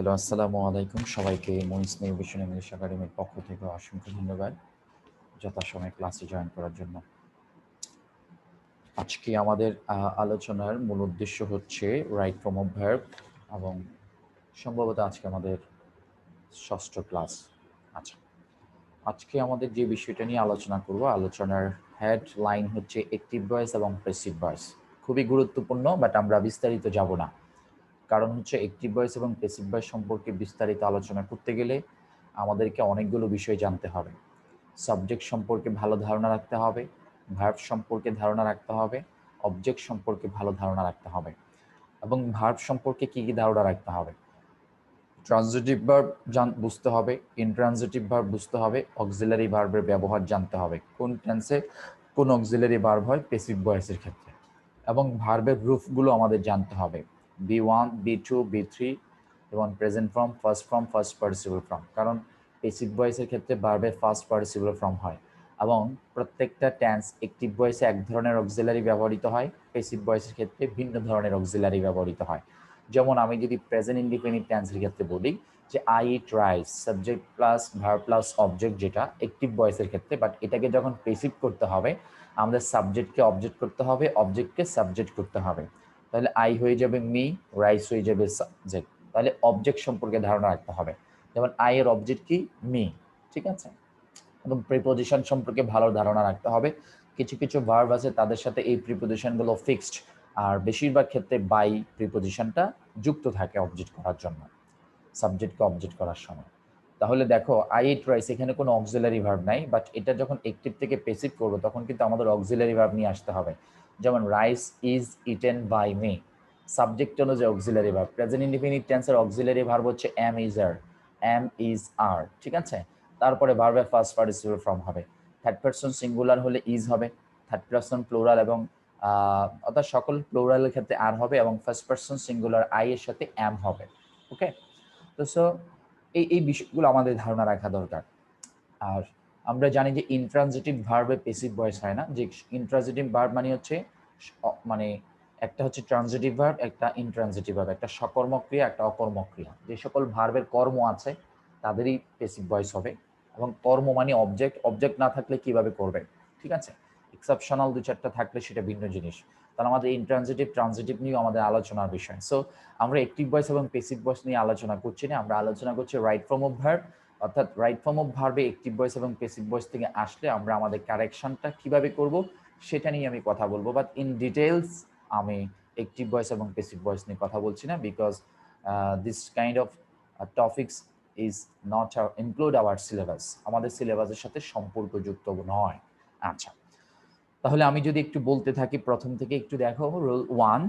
Hello, আসসালামু আলাইকুম। সবাইকে মহিস নিউভিশন ইংলিশ একাডেমির পক্ষ থেকে অসংখ্য ধন্যবাদ যথাসময়ে ক্লাসে জয়েন করার জন্য। আজকে আমাদের আলোচনার মূল উদ্দেশ্য হচ্ছে রাইট ফর্ম অফ ভার্ব এবং সম্ভবত আজকে আমাদের ষষ্ঠ ক্লাস। আচ্ছা আজকে আমাদের যে বিষয়টা নিয়ে আলোচনা করব, আলোচনার হেড লাইন হচ্ছে অ্যাক্টিভ ভয়েস এবং প্রেসিভ ভয়েস খুবই গুরুত্বপূর্ণ বাট আমরা বিস্তারিত যাব না। কারণ হচ্ছে অ্যাক্টিভ ভয়েস এবং প্যাসিভ ভয়েস সম্পর্কে বিস্তারিত আলোচনা করতে গেলে আমাদেরকে অনেকগুলো বিষয় জানতে হবে। সাবজেক্ট সম্পর্কে ভালো ধারণা রাখতে হবে ভার্ব সম্পর্কে ধারণা রাখতে হবে অবজেক্ট সম্পর্কে ভালো ধারণা রাখতে হবে এবং ভার্ব সম্পর্কে কি কি ধারণা রাখতে হবে। ট্রানজিটিভ ভার্ব জান, বুঝতে হবে ইনট্রানজিটিভ ভার্ব বুঝতে হবে অক্সিলারি ভার্বের ব্যবহার জানতে হবে। কোন টেন্সে কোন অক্সিলারি ভার্ব হয়? পেসিভ ভয়েসের ক্ষেত্রে। এবং ভার্বের রুফগুলো আমাদের জানতে হবে। B one, B two, B three এবং present form first form first participle form কারণ পেসিভ ভয়েসের ক্ষেত্রে বারবে ফার্স্ট পার্টিসিপল ফর্ম হয় এবং প্রত্যেকটা ট্যান্স একটিভ ভয়েসে এক ধরনের অক্সিলারি ব্যবহৃত হয়। পেসিভ ভয়েসের ক্ষেত্রে ভিন্ন ধরনের অক্সিলারি ব্যবহৃত হয়। যেমন আমি যদি প্রেজেন্ট ইন্ডিপেন্ডেন্ট টেন্সের ক্ষেত্রে বলি যে I eat rice subject plus verb plus object যেটা একটিভ ভয়েসের ক্ষেত্রে বাট এটাকে যখন পেসিভ করতে হবে, আমাদের সাবজেক্টকে অবজেক্ট করতে হবে অবজেক্টকে সাবজেক্ট করতে হবে। তাহলে আই হয়ে যাবে মি রাইস হয়ে যাবে সাবজেক্ট তাহলে অবজেক্ট সম্পর্কে ধারণা রাখতে হবে। যেমন আই এর অবজেক্ট কি? মি ঠিক আছে? এবং প্রিপোজিশন সম্পর্কে ভালো ধারণা রাখতে হবে। কিছু কিছু ভার্ব আছে তাদের সাথে এই প্রিপোজিশনগুলো ফিক্সড আর বেশিরভাগ ক্ষেত্রে বাই প্রিপোজিশনটা যুক্ত থাকে অবজেক্ট করার জন্য সাবজেক্টকে অবজেক্ট করার সময়। তাহলে দেখো আই ইট রাইস এখানে কোনো অক্সিলারি ভার্ব নাই বাট এটা যখন একটিভ থেকে পেসিভ করব, তখন কিন্তু আমাদের অক্সিলারি ভার্ব নিয়ে আসতে হবে। যেমন rice is eaten by me subject অনুযায়ী অক্সিলারি ভার্ব প্রেজেন্ট ইন্ডিপেন্ডেন্ট টেন্সের অক্সিলারি ভার্ব হচ্ছে am is are am is are ঠিক আছে? তারপরে ভার্বের ফার্স্ট পার্টিসিপল ফর্ম হবে। থার্ড পার্সন সিঙ্গুলার হলে ইজ হবে। থার্ড পার্সন প্লোরাল এবং অর্থাৎ সকল প্লোরালের ক্ষেত্রে আর হবে এবং ফার্স্ট পার্সন সিঙ্গুলার আই এর সাথে এম হবে। ওকে তো সো এই এই বিষয়গুলো আমাদের ধারণা রাখা দরকার। আর আমরা জানি যে ইন্ট্রানজিটিভ ভার্বে পেসিভ ভয়েস হয় না, যে ইন্ট্রানজিটিভ ভার্ব মানে হচ্ছে মানে একটা হচ্ছে ট্রানজিটিভ ভার্ব একটা ইনট্রানজিটিভ ভার্ব একটা সকর্মক ক্রিয়া একটা অকর্মক ক্রিয়া যে সকল ভার্বের কর্ম আছে, তাদেরই পেসিভ ভয়েস হবে। এবং কর্ম মানে অবজেক্ট অবজেক্ট না থাকলে কীভাবে করবে ঠিক আছে? এক্সেপশনাল দু চারটা থাকলে সেটা ভিন্ন জিনিস। তাহলে আমাদের ইন্ট্রানজিটিভ ট্রানজিটিভ নিয়েও আমাদের আলোচনার বিষয়। সো আমরা অ্যাক্টিভ ভয়েস এবং পেসিভ ভয়েস নিয়ে আলোচনা করছি না, আমরা আলোচনা করছি রাইট ফর্ম অফ ভার্ব অর্থাৎ রাইট ফর্ম অফ ভার্বে অ্যাক্টিভ ভয়েস এবং পেসিভ ভয়েস থেকে আসলে আমরা আমাদের কারেকশনটা কীভাবে করব, সেটা নিয়ে আমি কথা বলব। বাট ইন ডিটেলস আমি অ্যাক্টিভ ভয়েস এবং পেসিভ ভয়েস নিয়ে কথা বলছি না because this kind of topics is not include our syllabus আমাদের সিলেবাসের সাথে সম্পর্কযুক্ত নয়। আচ্ছা তাহলে আমি যদি একটু বলতে থাকি, প্রথম থেকে একটু দেখো রুল ওয়ান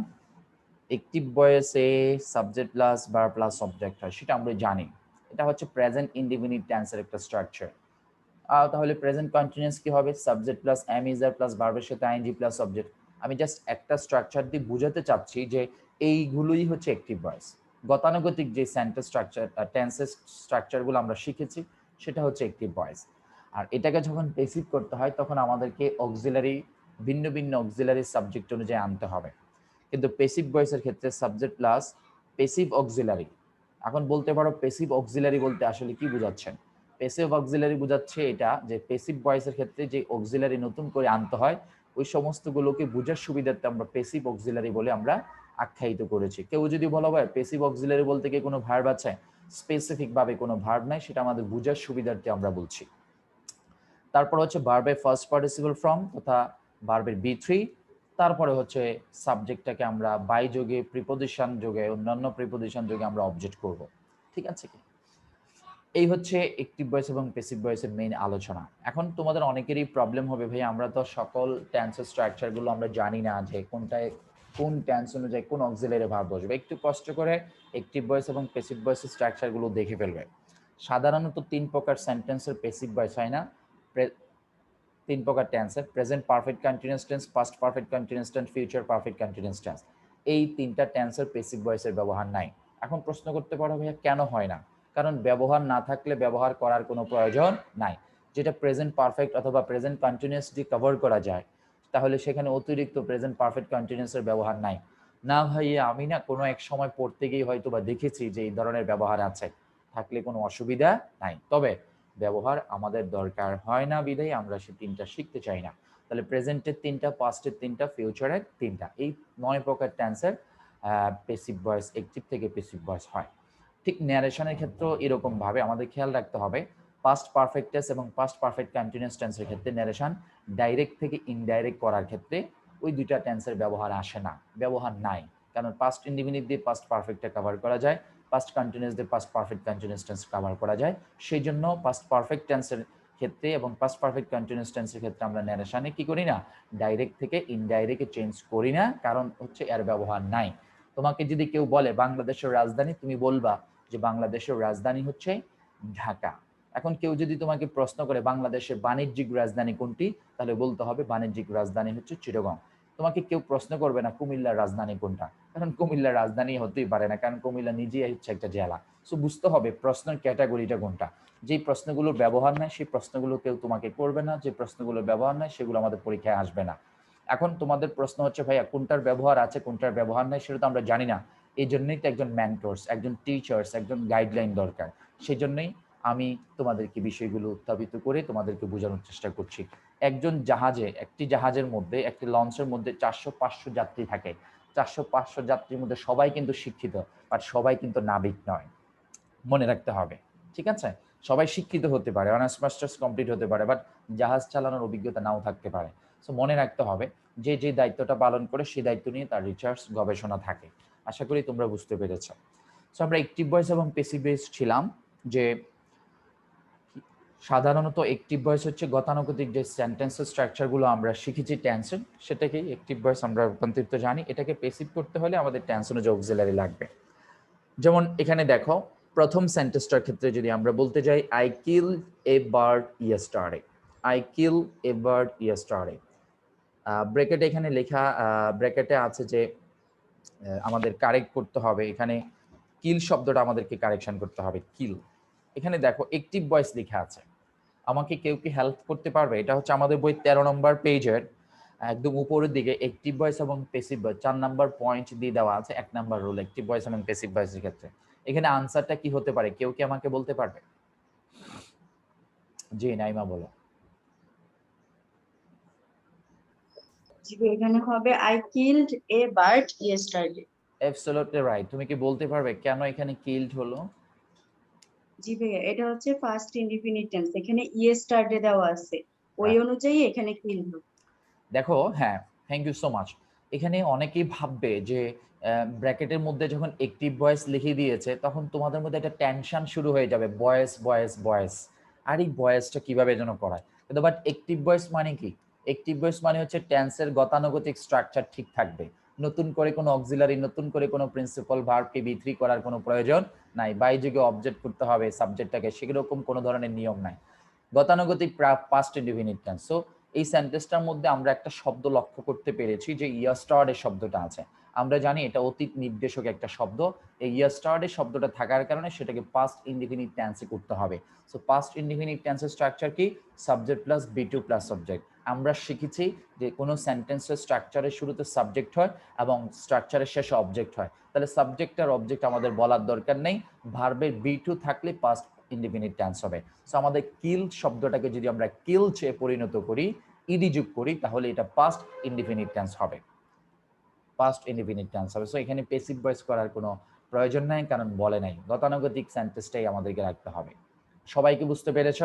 একটিভ ভয়েসে সাবজেক্ট প্লাস বার প্লাস অবজেক্ট হয়, সেটা আমরা জানি। এটা হচ্ছে প্রেজেন্ট ইন্ডিপেন্ডেন্ট টেন্সের একটা স্ট্রাকচার তাহলে প্রেজেন্ট কন্টিনিউয়াস কি হবে? Subject plus am is are plus ভার্বের সাথে আইএনজি প্লাস অবজেক্ট আমি জাস্ট একটা স্ট্রাকচার দিয়ে বোঝাতে চাচ্ছি যে এইগুলোই হচ্ছে অ্যাক্টিভ ভয়েস গতানুগতিক যে সেন্টেন্স স্ট্রাকচার টেন্সের স্ট্রাকচারগুলো আমরা শিখেছি, সেটা হচ্ছে অ্যাক্টিভ ভয়েস আর এটাকে যখন পেসিভ করতে হয়, তখন আমাদেরকে অক্সিলারি ভিন্ন ভিন্ন অক্সিলারি সাবজেক্ট অনুযায়ী আনতে হবে। কিন্তু পেসিভ ভয়েসের ক্ষেত্রে সাবজেক্ট প্লাস পেসিভ অক্সিলারি এখন বলতে পারো পেসিভ অক্সিলারি বলতে আসলে কি বোঝাচ্ছেন? পেসিভ অক্সিলারি বোঝাচ্ছে এটা যে পেসিভ ভয়েসের ক্ষেত্রে যে অক্সিলারি নতুন করে আনতে হয়, ওই সমস্তগুলোকে বোঝার সুবিধার্থে আমরা পেসিভ অক্সিলারি বলে আমরা আখ্যায়িত করেছি। কেউ যদি বলা হয় পেসিভ অক্সিলারি বলতে কি কোনো ভার্ব আছে? স্পেসিফিক ভাবে কোনো ভার্ব নাই, সেটা আমাদের বোঝার সুবিধার্থে আমরা বলছি। তারপর হচ্ছে ভার্বের ফার্স্ট পার্টিসিপল ফর্ম তথা ভার্বের বি থ্রি তারপরে হচ্ছে সাবজেক্টটাকে আমরা বাই যোগে প্রিপোজিশন যোগে, অন্যান্য প্রিপোজিশন যোগে আমরা অবজেক্ট করব। ঠিক আছে কি? এই হচ্ছে একটিভ ভয়েস এবং পেসিভ ভয়েসের মেইন আলোচনা। এখন তোমাদের অনেকেরই প্রবলেম হবে, ভাই, আমরা তো সকল টেন্সের স্ট্রাকচারগুলো আমরা জানি না যে কোনটায়, কোন টেন্স অনুযায়ী কোন অক্সিলারি ভার্ব বসবে। একটু কষ্ট করে একটিভ ভয়েস এবং পেসিভ ভয়েসের স্ট্রাকচারগুলো দেখে ফেলবে। সাধারণত তিন প্রকার সেন্টেন্সের পেসিভ ভয়েস হয় না। তিন প্রকার টেন্সের present perfect continuous tense past perfect continuous tense future perfect continuous tense এই তিনটা টেন্সের পেসিভ ভয়েসের ব্যবহার নাই। এখন প্রশ্ন করতে পারো ভাইয়া, কেন হয় না? কারণ ব্যবহার না থাকলে ব্যবহার করার কোনো প্রয়োজন নাই। যেটা প্রেজেন্ট পারফেক্ট অথবা প্রেজেন্ট কন্টিনিউয়াসলি কভার করা যায়, তাহলে সেখানে অতিরিক্ত প্রেজেন্ট পারফেক্ট কন্টিনিউয়াসের ব্যবহার নাই। না ভাইয়া, আমি না কোনো এক সময় পড়তে গিয়ে হয়তো বা দেখেছি যে এই ধরনের ব্যবহার আছে। থাকলে কোনো অসুবিধা নাই। তবে ব্যবহার আমাদের দরকার হয় না, বিধায় আমরা সে তিনটা শিখতে চাই না। তাহলে প্রেজেন্টের তিনটা পাস্টের তিনটা ফিউচারের তিনটা, এই নয় প্রকার টেন্সের পেসিভ ভয়েস একটিভ থেকে পেসিভ ভয়েস হয়। ঠিক ন্যারেশনের ক্ষেত্রেও এরকমভাবে আমাদের খেয়াল রাখতে হবে। পাস্ট পারফেক্ট টেন্স এবং পাস্ট পারফেক্ট কন্টিনিউয়াস টেন্সের ক্ষেত্রে ন্যারেশন ডাইরেক্ট থেকে ইনডাইরেক্ট করার ক্ষেত্রে ওই দুইটা টেন্সের ব্যবহার আসে না, ব্যবহার নাই। কারণ পাস্ট ইন্ডিফিনিট দিয়ে পাস্ট পারফেক্টটা কভার করা যায়। পাস্ট কন্টিনিউয়াস দিয়ে past perfect continuous tense cover করা যায়। সেই জন্য পাস্ট পারফেক্ট টেন্সের ক্ষেত্রে এবং পাস্ট পারফেক্ট কন্টিনিউয়াস টেন্সের ক্ষেত্রে আমরা ন্যারেশনে কি করি না? ডাইরেক্ট থেকে ইনডাইরেক্টে চেঞ্জ করি না, কারণ হচ্ছে এর ব্যবহার নাই। তোমাকে যদি কেউ বলে বাংলাদেশের রাজধানী, তুমি বলবা যে বাংলাদেশের রাজধানী হচ্ছে ঢাকা। এখন কেউ যদি তোমাকে প্রশ্ন করে বাংলাদেশের বাণিজ্যিক রাজধানী কোনটি? তাহলে বলতে হবে বাণিজ্যিক রাজধানী হচ্ছে চিরগং তোমাকে কেউ প্রশ্ন করবে না, কুমিল্লার রাজধানী কোনটা? কারণ কুমিল্লার রাজধানী হতেই পারে না, কারণ কুমিল্লা নিজেই হচ্ছে একটা জেলা। সো বুঝতে হবে প্রশ্নের ক্যাটাগরিটা কোনটা। যেই প্রশ্নগুলোর ব্যবহার নাই, সেই প্রশ্নগুলো কেউ তোমাকে করবে না, যে প্রশ্নগুলোর ব্যবহার নাই, সেগুলো আমাদের পরীক্ষায় আসবে না। এখন তোমাদের প্রশ্ন হচ্ছে, ভাইয়া, কোনটার ব্যবহার আছে, কোনটার ব্যবহার নাই? সেটা তো আমরা জানি না। এই জন্যই তো একজন ম্যান্টোর্স একজন টিচার্স একজন গাইডলাইন দরকার। সেই জন্যই আমি তোমাদেরকে বিষয়গুলো উত্থাপিত করে তোমাদেরকে বোঝানোর চেষ্টা করছি। একজন জাহাজে, একটি জাহাজের মধ্যে, একটি লঞ্চের মধ্যে চারশো পাঁচশো যাত্রী থাকে। চারশো পাঁচশো যাত্রীর মধ্যে সবাই কিন্তু শিক্ষিত, বাট সবাই কিন্তু নাবিক নয়। মনে রাখতে হবে, ঠিক আছে? সবাই শিক্ষিত হতে পারে, অনার্স, মাস্টার্স কমপ্লিট হতে পারে, বাট জাহাজ চালানোর অভিজ্ঞতা নাও থাকতে পারে। সো মনে রাখতে হবে, যে যে দায়িত্বটা পালন করে সেই দায়িত্ব নিয়ে তার রিসার্চ গবেষণা থাকে। আশা করি তোমরা বুঝতে পেরেছ। সো আমরা একটিভ ভয়েস এবং পেসিভ ভয়েস ছিলাম, যে সাধারণত একটিভ ভয়েস হচ্ছে গতানুগতিক যে সেন্টেন্সের স্ট্রাকচারগুলো আমরা শিখেছি টেনশন সেটাকেই একটিভ ভয়েস আমরা রূপান্তরিত জানি, এটাকে পেসিভ করতে হলে আমাদের টেনশনে যে অক্সিলারি লাগবে। যেমন এখানে দেখো, প্রথম সেন্টেন্সটার ক্ষেত্রে যদি আমরা বলতে যাই I kill a bird yesterday I kill a bird yesterday ব্রেকেটে এখানে লেখা ব্রেকেটে আছে যে আমাদের কারেক্ট করতে হবে, এখানে কিল শব্দটা আমাদেরকে কারেকশন করতে হবে কিল এখানে দেখো একটিভ ভয়েস লেখা আছে। আমাকে কেউ কি হেল্প করতে পারবে? এটা হচ্ছে আমাদের বই তেরো নম্বর পেজের একদম উপরের দিকে একটিভ ভয়েস এবং পেসিভ ভয়েস চার নাম্বার পয়েন্ট দিয়ে দেওয়া আছে এক নাম্বার রুল একটিভ ভয়েস এবং পেসিভ ভয়েসের ক্ষেত্রে। এখানে আনসারটা কি হতে পারে? কেউ কি আমাকে বলতে পারবে? জি নাইমা বলো। এখানে হবে I killed a bird yesterday absolutely right তুমি কি বলতে পারবে? কেন এখানে কিলড হলো? জি ভাইয়া এটা হচ্ছে ফার্স্ট ইনডিফিনিট টেন্স এখানে ইয়েস্টারডে দেওয়া আছে। ওই অনুযায়ী এখানে কিলড দেখো হ্যাঁ থ্যাংক ইউ সো মাচ এখানে অনেকেই ভাববে যে ব্র্যাকেটের মধ্যে যখন একটিভ ভয়েস লিখে দিয়েছে তখন তোমাদের মধ্যে একটা টেনশন শুরু হয়ে যাবে বয়েস বয়েস বয়েস আর এই বয়েসটা কীভাবে যেন করায়? কিন্তু বাট একটিভ ভয়েস মানে কি? একটিভ ভয়েস মানে হচ্ছে টেন্সের গতানুগতিক স্ট্রাকচার ঠিক থাকবে। নতুন করে কোনো অক্সিলারি নতুন করে কোনো প্রিন্সিপাল ভার্বকে বিথ্রি করার কোনো প্রয়োজন নাই। বাইযোগে অবজেক্ট করতে হবে সাবজেক্টটাকে সেরকম কোনো ধরনের নিয়ম নাই। গতানুগতিক পাস্ট ইন্ডিফিনিট টেন্স সো এই সেন্টেন্সটার মধ্যে আমরা একটা শব্দ লক্ষ্য করতে পেরেছি যে ইয়াস্টার্ড এর শব্দটা আছে। আমরা জানি এটা অতীত নির্দেশক একটা শব্দ। এই ইয়াস্টার্ড শব্দটা থাকার কারণে সেটাকে পাস্ট ইনডিফিনিট টেন্সে করতে হবে। সো পাস্ট ইনডিফিনিট টেন্সের স্ট্রাকচার কি? Subject plus V two plus subject আমরা শিখেছি যে কোনো সেন্টেন্সের স্ট্রাকচারের শুরুতে সাবজেক্ট হয় এবং স্ট্রাকচারের শেষে অবজেক্ট হয়। তাহলে সাবজেক্ট আর অবজেক্ট আমাদের বলার দরকার নেই। ভার্বের বি টু থাকলে পাস্ট ইন্ডিফিনিট টেন্স হবে। সো আমাদের কিল শব্দটাকে যদি আমরা কিল চেয়ে পরিণত করি ইডি যোগ করি, তাহলে এটা পাস্ট ইন্ডিফিনিট টেন্স হবে। পাস্ট ইন্ডিফিনিট টেন্স হবে। সো এখানে পেসিভ ভয়েস করার কোনো প্রয়োজন নাই, কারণ বলে নাই। গতানুগতিক সেন্টেন্সটাই আমাদেরকে রাখতে হবে। সবাইকে বুঝতে পেরেছ?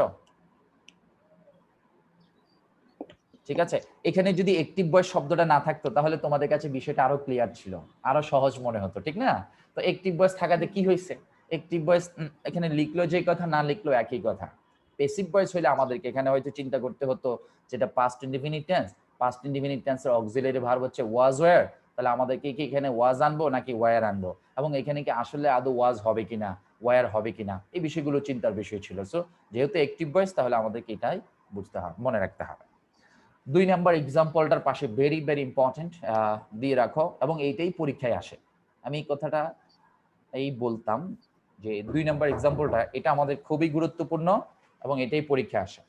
ঠিক আছে? এখানে যদি একটিভ ভয়েস শব্দটা না থাকতো, তাহলে তোমাদের কাছে বিষয়টা আরও ক্লিয়ার ছিল, আরও সহজ মনে হতো, ঠিক না? তো একটিভ ভয়েস থাকাতে কি হয়েছে? একটিভ ভয়েস এখানে লিখলো যে কথা, না লিখলো একই কথা। পেসিভ ভয়েস হলে আমাদেরকে এখানে হয়তো চিন্তা করতে হতো, যেটা past indefinite tense past indefinite টেন্সের অক্সিলারি ভার্ব হচ্ছে ওয়াজ ওয়্যার তাহলে আমাদেরকে কি এখানে ওয়াজ আনব নাকি ওয়ার আনব? এবং এখানে কি আসলে আদৌ ওয়াজ হবে কিনা, ওয়ার হবে কিনা? এই বিষয়গুলো চিন্তার বিষয় ছিল। সো যেহেতু একটিভ ভয়েস তাহলে আমাদেরকে এটাই বুঝতে হবে মনে রাখতে হবে। দুই নাম্বার এক্সাম্পলটার পাশে ভেরি ভেরি ইম্পর্টেন্ট দিয়ে রাখো এবং এইটাই পরীক্ষায় আসে। আমি এই কথাটা এই বলতাম যে দুই নাম্বার এক্সাম্পলটা এটা আমাদের খুবই গুরুত্বপূর্ণ এবং এটাই পরীক্ষা আসে।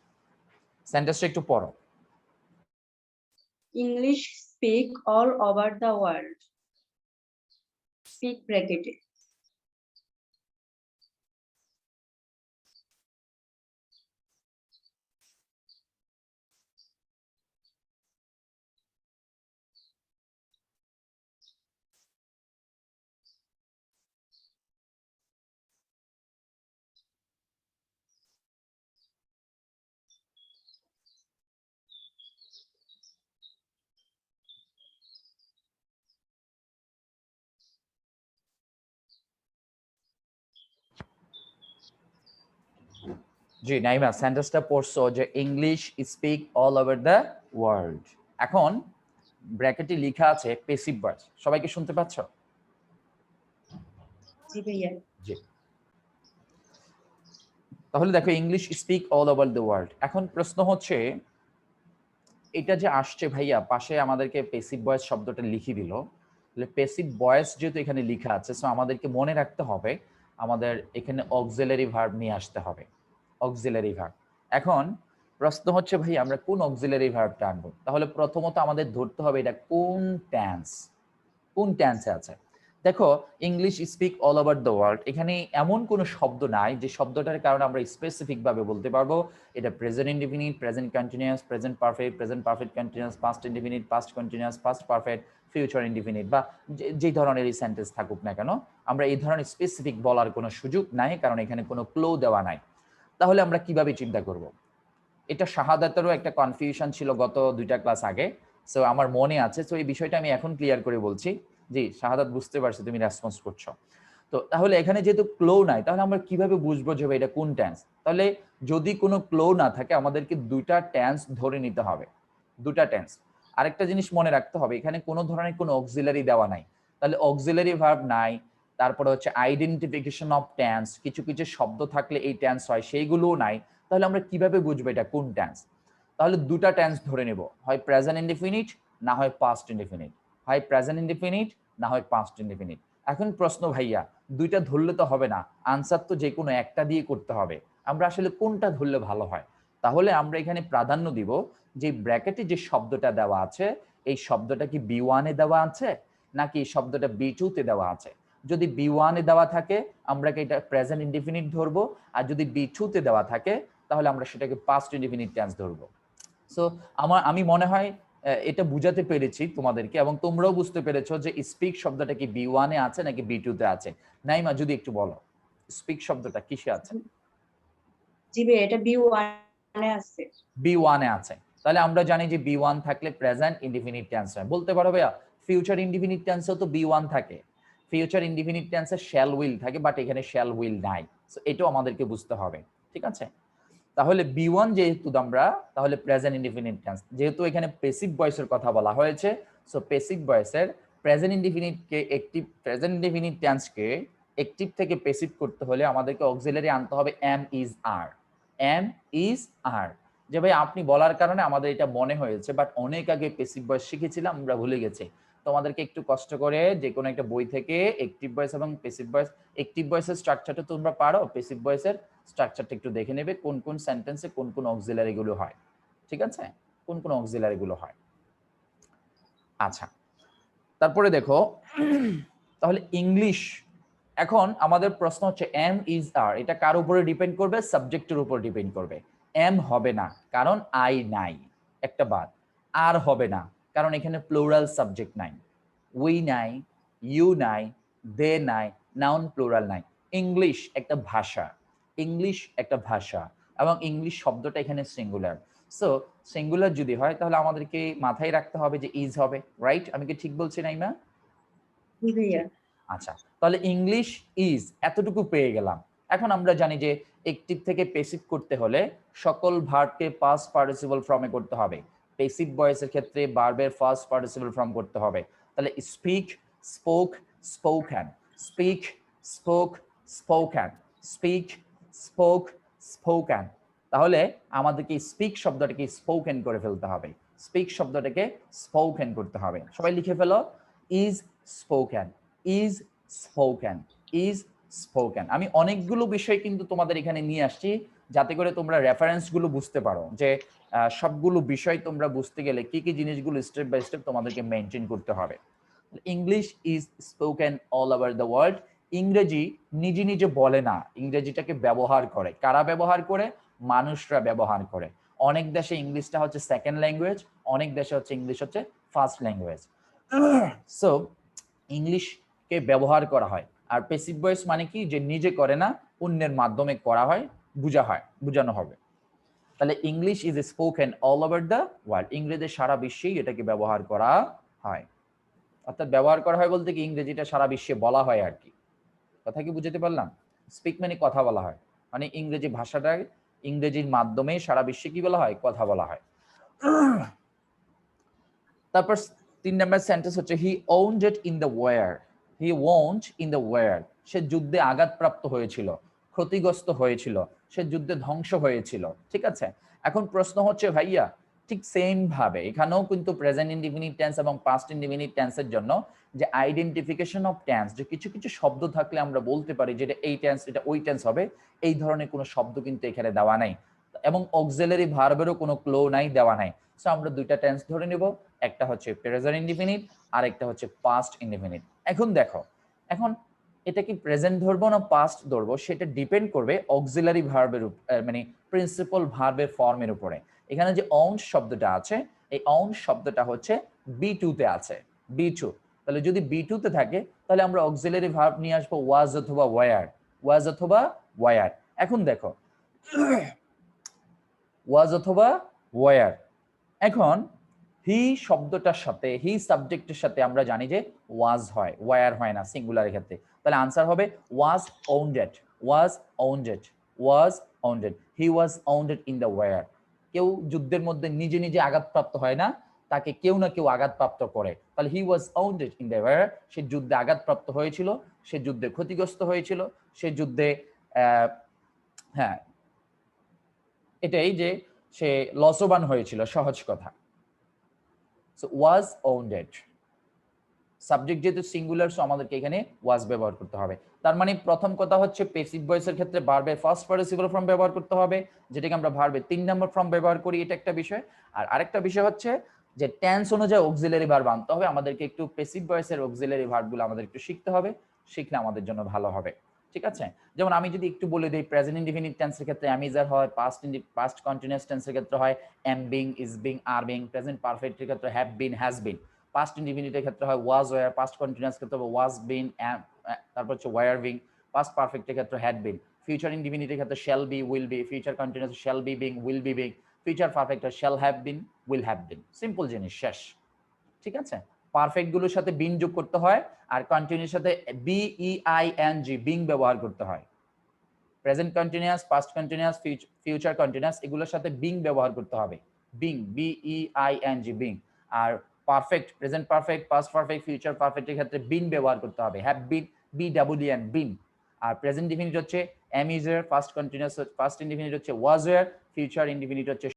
সেন্টেন্সটা একটু পড়ো। English speak all over the world. Speak bracket. জি নাইমা সেন্টেন্সটা পড়ছো যে English speak all over the world এখন ব্র্যাকেটে লেখা আছে পেসিভ ভয়েস সবাইকে শুনতে পাচ্ছ? জি ভাইয়া। জি। তাহলে দেখো English speak all over the world এখন প্রশ্ন হচ্ছে এটা যে আসছে ভাইয়া পাশে আমাদেরকে পেসিভ ভয়েস শব্দটা লিখে দিল। তাহলে পেসিভ ভয়েস যেহেতু এখানে লেখা আছে সো আমাদেরকে মনে রাখতে হবে আমাদের এখানে অক্সিলারি ভার্ব নিয়ে আসতে হবে। অক্সিলারি ভার্ব এখন প্রশ্ন হচ্ছে ভাই, আমরা কোন অক্সিলারি ভার্বটা আনব? তাহলে প্রথমত আমাদের ধরতে হবে এটা কোন ট্যান্স কোন ট্যান্সে আছে? দেখো English speak all over the world এখানে এমন কোনো শব্দ নাই যে শব্দটার কারণে আমরা স্পেসিফিক ভাবে বলতে পারব। এটা present indefinite present continuous present perfect present perfect continuous past indefinite past continuous past perfect future indefinite বা যে- এই সেন্টেন্স থাকুক না কেন, আমরা এই ধরনের স্পেসিফিক বলার কোনো সুযোগ নাই, কারণ এখানে কোনো ক্লো দেওয়া নাই। তাহলে আমরা কীভাবে চিন্তা করব? এটা শাহাদাতেরও একটা কনফিউশন ছিল গত দুইটা ক্লাস আগে সো আমার মনে আছে সো এই বিষয়টা আমি এখন ক্লিয়ার করে বলছি জি শাহাদাত বুঝতে পারছি, তুমি রেসপন্স করছ। তো তাহলে এখানে যেহেতু ক্লো নাই, তাহলে আমরা কীভাবে বুঝব যে এটা কোন ট্যান্স তাহলে যদি কোনো ক্লো না থাকে, আমাদেরকে দুইটা ট্যান্স ধরে নিতে হবে। দুটা টেন্স আরেকটা জিনিস মনে রাখতে হবে, এখানে কোনো ধরনের কোনো অক্সিলারি দেওয়া নাই। তাহলে অক্সিলারি ভার্ব নাই তারপরে হচ্ছে আইডেন্টিফিকেশন অফ ট্যান্স কিছু কিছু শব্দ থাকলে এই ট্যান্স হয়, সেইগুলোও নাই। তাহলে আমরা কীভাবে বুঝব এটা, কোন ট্যান্স তাহলে দুটা ট্যান্স ধরে নেব, হয় প্রেজেন্ট ইনডিফিনিট না হয় পাস্ট ইনডিফিনিট হয় প্রেজেন্ট ইনডিফিনিট না হয় পাস্ট ইনডিফিনিট এখন প্রশ্ন ভাইয়া, দুইটা ধরলে তো হবে না আনসার তো যে কোনো একটা দিয়ে করতে হবে। আমরা আসলে কোনটা ধরলে ভালো হয়? তাহলে আমরা এখানে প্রাধান্য দিব যে ব্র্যাকেটে যে শব্দটা দেওয়া আছে, এই শব্দটা কি বি ওয়ানে দেওয়া আছে, নাকি এই শব্দটা বি টুতে দেওয়া আছে? যদি বি ওয়ানে দেওয়া থাকে আমরা এটা প্রেজেন্ট ইনডিফিনিট ধরবো আর যদি বি টুতে দেওয়া থাকে তাহলে আমরা সেটাকে পাস্ট ইনডিফিনিট টেন্স ধরবো। সো আমার আমি মনে হয় এটা বুঝাতে পেরেছি তোমাদেরকে এবং তোমরাও বুঝতে পেরেছ যে স্পিক শব্দটা কি বি ওয়ানে আছে নাকি বি টুতে আছে। নাইমা যদি একটু বলো স্পিক শব্দটা কিসে আছে? জি এটা বি ওয়ানে আছে। বি ওয়ানে আছে। তাহলে আমরা জানি যে বি ওয়ান থাকলে প্রেজেন্ট ইনডিফিনিট টেন্স হয়। বলতে পারো ভাইয়া ফিউচার ইনডিফিনিট টেন্সেও তো বি ওয়ান থাকে। ফিউচার ইনডিফিনিট টেন্সে শ্যাল উইল থাকে বাট এখানে শ্যাল উইল নাই। সো এটাও আমাদেরকে বুঝতে হবে, ঠিক আছে? তাহলে বি ওয়ান যেহেতু আমরা, তাহলে প্রেজেন্ট ইনডিফিনিট টেন্স যেহেতু এখানে পেসিভ ভয়েসের কথা বলা হয়েছে সো পেসিভ ভয়েসের প্রেজেন্ট ইনডিফিনিটকে একটিভ প্রেজেন্ট ইনডিফিনিট টেন্সকে একটিভ থেকে পেসিভ করতে হলে আমাদেরকে অক্সিলারি আনতে হবে am is are am is are যে ভাই, আপনি বলার কারণে আমাদের এটা মনে হয়েছে বাট অনেক আগে পেসিভ ভয়েস শিখেছিলাম, আমরা ভুলে গেছি। তোমাদেরকে একটু কষ্ট করে যে কোনো একটা বই থেকে একটিভ ভয়েস এবং পেসিভ ভয়েস একটিভ ভয়েসের স্ট্রাকচারটা তোমরা পারো পেসিভ ভয়েসের স্ট্রাকচারটা একটু দেখে নেবে কোন কোন সেন্টেন্সে কোন কোন অক্সিলারি গুলো হয়। ঠিক আছে? কোন কোন অক্সিলারি গুলো হয়। আচ্ছা তারপরে দেখো, তাহলে ইংলিশ এখন আমাদের প্রশ্ন হচ্ছে এম ইজ আর এটা কার উপরে ডিপেন্ড করবে? সাবজেক্টের উপর ডিপেন্ড করবে। এম হবে না, কারণ আই নাই, একটা বাদ। আর হবে না কারণ এখানে প্লোরাল সাবজেক্ট নাই। উই নাই ইউ নাই দে নাই নাউন প্লোরাল নাই। ইংলিশ একটা ভাষা ইংলিশ একটা ভাষা এবং ইংলিশ শব্দটা এখানে সিঙ্গুলার সো সিঙ্গুলার যদি হয় তাহলে আমাদেরকে মাথায় রাখতে হবে যে ইজ হবে রাইট আমি কি ঠিক বলছি নাইমা? আচ্ছা তাহলে ইংলিশ ইজ এতটুকু পেয়ে গেলাম। এখন আমরা জানি যে একটিভ থেকে পেসিভ করতে হলে সকল ভার্বকে পাস পার্টিসিপল ফর্মে করতে হবে। পেসিভ ভয়েসের ক্ষেত্রে ভার্বের ফার্স্ট পার্টিসিপল ফর্ম করতে হবে। তাহলে speak spoke spoken speak spoke spoken speak spoke spoken তাহলে আমাদেরকে স্পিক শব্দটাকে স্পোকেন করে ফেলতে হবে। স্পিক শব্দটাকে স্পোকেন করতে হবে। সবাই লিখে ফেলো। Is spoken is spoken is spoken আমি অনেকগুলো বিষয় কিন্তু তোমাদের এখানে নিয়ে আসছি, যাতে করে তোমরা রেফারেন্সগুলো বুঝতে পারো যে সবগুলো বিষয় তোমরা বুঝতে গেলে কি কি জিনিসগুলো স্টেপ বাই স্টেপ তোমাদেরকে মেনটেন করতে হবে। English is spoken all over the world ইংরেজি নিজে নিজে বলে না, ইংরেজিটাকে ব্যবহার করে। কারা ব্যবহার করে? মানুষরা ব্যবহার করে। অনেক দেশে ইংলিশটা হচ্ছে সেকেন্ড ল্যাঙ্গুয়েজ অনেক দেশে হচ্ছে ইংলিশ হচ্ছে ফার্স্ট ল্যাঙ্গুয়েজ সো ইংলিশকে ব্যবহার করা হয়। আর পেসিভ ভয়েস মানে কি? যে নিজে করে না, অন্যের মাধ্যমে করা হয়, বোঝা হয়, বোঝানো হবে। তাহলে English is spoken all over the world ইংরেজি সারা বিশ্বেই এটাকে ব্যবহার করা হয়। অর্থাৎ ব্যবহার করা হয় বলতে কি? ইংরেজিটা সারা বিশ্বে বলা হয় আর কি। কথা কি বুঝতে পারলাম? স্পিক মানে কথা বলা হয়। মানে ইংরেজি ভাষাটা ইংরেজির মাধ্যমে সারা বিশ্বে কি বলা হয়? কথা বলা হয়। তারপর তিন নম্বর সেন্টেন্স হচ্ছে he wound it in the war he wound in the war সে যুদ্ধে আঘাতপ্রাপ্ত হয়েছিল, ক্ষতিগ্রস্ত হয়েছিল। সে যুদ্ধে ধ্বংস হয়েছিল, ঠিক আছে? এখন প্রশ্ন হচ্ছে, ভাইয়া, ঠিক সেম ভাবে, এখানেও কিন্তু প্রেজেন্ট ইনডিফিনিট টেন্স এবং পাস্ট ইনডিফিনিট টেন্সের জন্য যে আইডেন্টিফিকেশন অফ টেন্স যে কিছু কিছু শব্দ থাকলে আমরা বলতে পারি যে এটা এই টেন্স এটা ওই টেন্স হবে, এই ধরনের কোনো শব্দ কিন্তু এখানে দেওয়া নাই এবং অক্সিলারি ভার্বেরও কোনো ক্লো নাই, দেওয়া নাই। সো আমরা দুইটা টেন্স ধরে নেব, একটা হচ্ছে প্রেজেন্ট ইনডিফিনিট আর একটা হচ্ছে পাস্ট ইনডিফিনিট এখন দেখো, এখন এটা কি প্রেজেন্ট ধরবো না পাস্ট ধরবো? সেটা ডিপেন্ড করবে অক্সিলারি ভার্বের মানে প্রিন্সিপাল ভার্বের ফর্মের উপরে। এখানে যে অংশ শব্দটা আছে, এই অংশ শব্দটা হচ্ছে বি তে আছে। বি টু তাহলে যদি বি তে থাকে, তাহলে আমরা অক্সিলারি ভার্ব নিয়ে আসব ওয়াজ অথবা ওয়ার ওয়াজ অথবা ওয়ার এখন দেখো ওয়াজ অথবা ওয়ার এখন হি শব্দটার সাথে হি সাবজেক্টের সাথে আমরা জানি যে ওয়াজ হয় ওয়ার হয় না সিঙ্গুলারের ক্ষেত্রে। তাহলে আনসার হবে was wounded was wounded was wounded he was wounded in the war কেউ যুদ্ধের মধ্যে নিজে নিজে আঘাতপ্রাপ্ত হয় না, তাকে কেউ না কেউ আঘাতপ্রাপ্ত করে। তাহলে he was wounded in the war সে যুদ্ধে আঘাতপ্রাপ্ত হয়েছিল, সে যুদ্ধে ক্ষতিগ্রস্ত হয়েছিল, সে যুদ্ধে হ্যাঁ এটাই যে সে লসবান হয়েছিল, সহজ কথা। সো ওয়াজ ওন্ডেড সাবজেক্ট যেহেতু সিঙ্গুলার সো আমাদেরকে এখানে ওয়াজ ব্যবহার করতে হবে। তার মানে প্রথম কথা হচ্ছে পেসিভ ভয়েসের ক্ষেত্রে ভার্বের ফার্স্ট পার্টিসিপাল ফর্ম ব্যবহার করতে হবে, যেটাকে আমরা ভার্বের তিন নম্বর ফর্ম ব্যবহার করি, এটা একটা বিষয়। আর আরেকটা বিষয় হচ্ছে যে টেন্স অনুযায়ী অক্সিলারি ভার্ব আনতে হবে, আমাদেরকে একটু পেসিভ ভয়েসের অক্সিলারি ভার্বগুলো আমাদের একটু শিখতে হবে, শিখলে আমাদের জন্য ভালো হবে। ঠিক আছে? যেমন আমি যদি একটু বলে দিই প্রেজেন্ট ইনডিফিনিট টেন্সের ক্ষেত্রে অ্যামিজার হয় পাস্ট ইন্ডি পাস্ট কন্টিনিউয়াস টেন্সের ক্ষেত্রে হয় am being is being are being present পারফেক্টের ক্ষেত্রে have been has been past ইনডিফিনিটের ক্ষেত্রে হয় ওয়াজ ওয়ার পাস্ট কন্টিনিউয়াস ক্ষেত্রে ওয়াজ বিন তারপর হচ্ছে ওয়ার বিং পাস্ট পারফেক্টের ক্ষেত্রে হ্যাড বিন ফিউচার ইনডিফিনিটের ক্ষেত্রে shall be will be future continuous shall be being will be being future perfect shall have been will have been simple জিনিস, শেষ। ঠিক আছে? পারফেক্টগুলোর সাথে বিন যোগ করতে হয় আর কন্টিনিউর সাথে B E I N G being ব্যবহার করতে হয়। Present continuous past continuous future continuous এগুলোর সাথে বিং ব্যবহার করতে হবে। Being B E I N G being R perfect present perfect past perfect future পারফেক্টের ক্ষেত্রে বিন ব্যবহার করতে হবে। Have been B W N been R present definite হচ্ছে am is first continuous first indefinite হচ্ছে was war future indefinite হচ্ছে